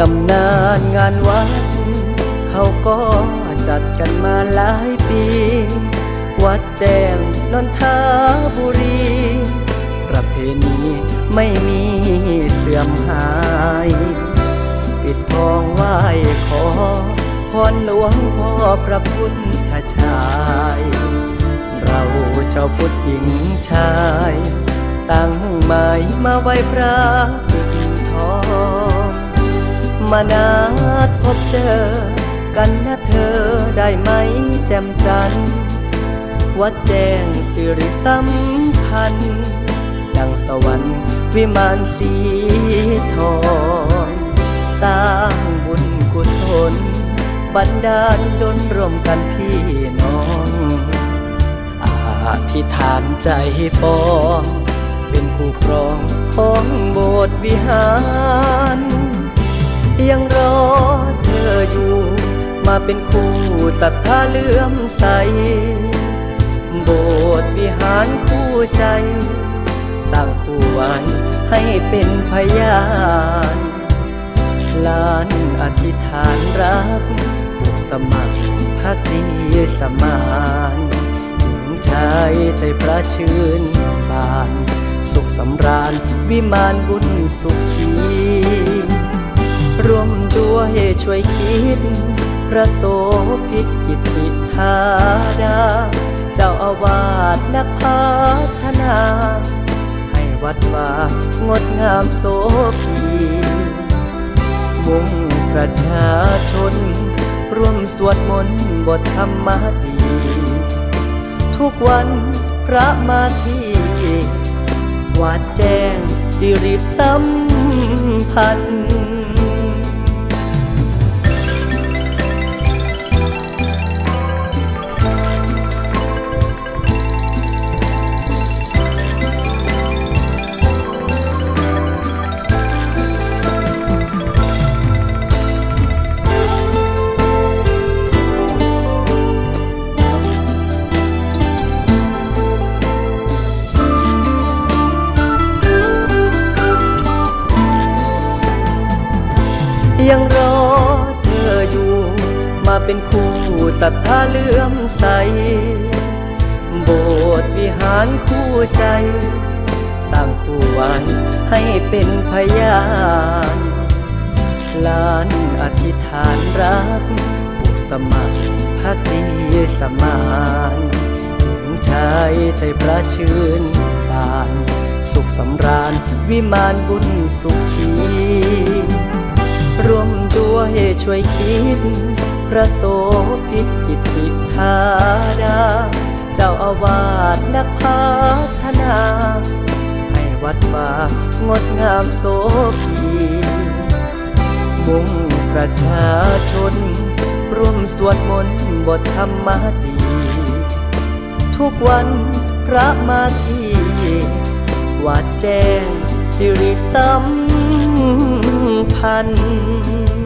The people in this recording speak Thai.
ตำนานงานวัด เขาก็จัดกันมาหลายปี วัดแจ้งนนทบุรี ประเพณีไม่มีเสื่อมหาย ปิดทองไหว้ขอพรหลวงพ่อพระพุทธชาย เราชาวพุทธหญิงชาย ตั้งหมายมาไหว้พระปิดทอง มานาดพบเจอ กันนะเธอได้ไหมแจ่มจันทร์วัดแจ้งสิริสัมพันธ์ดังสวรรค์วิมานสีทองสร้างบุญกุศล บันดาลดลร่วมกันพี่น้องอธิษฐานใจปอง เป็นคู่ครองของโบสถ์วิหาร เป็นคู่ศรัทธาเลื่อมใส โบสถ์วิหารคู่ใจ สร้างคู่ไว้ให้เป็นพยานลานอธิษฐานรักผูกสมัครพักดีสมานหญิงชายใจพระชื่นบาน สุขสำราญวิมานบุญสุขี ร่วมด้วยช่วยคิด ระโสพิตกิติธาดา เจ้าอาวาสนักพัฒนา ให้วัดว่างดงามโสภีมุ่งประชาชน ร่วมสวดมนต์บทธรรมดี ทุกวันพระมาที่วัดแจ้งสิริสัมพันธ์ ยังรอเธออยู่ มาเป็นคู่ศรัทธาเลื่อมใส โบสถ์วิหารคู่ใจ สร้างคู่ไว้ให้เป็นพยานลานอธิษฐานรักผูกสมัครพักดีสมานหญิงชายใจพระชื่นบาน สุขสำราญวิมานบุญสุขี มด้วยช่วยคิด พระโสพิตกิติธาดา เจ้าอาวาสนักพัฒนา ให้วัดว่างดงามโสภีมุ่งประชาชน ร่วมสวดมนต์บทธรรมดี ทุกวันพระมาที่วัดแจ้งสิริสัมพันธ์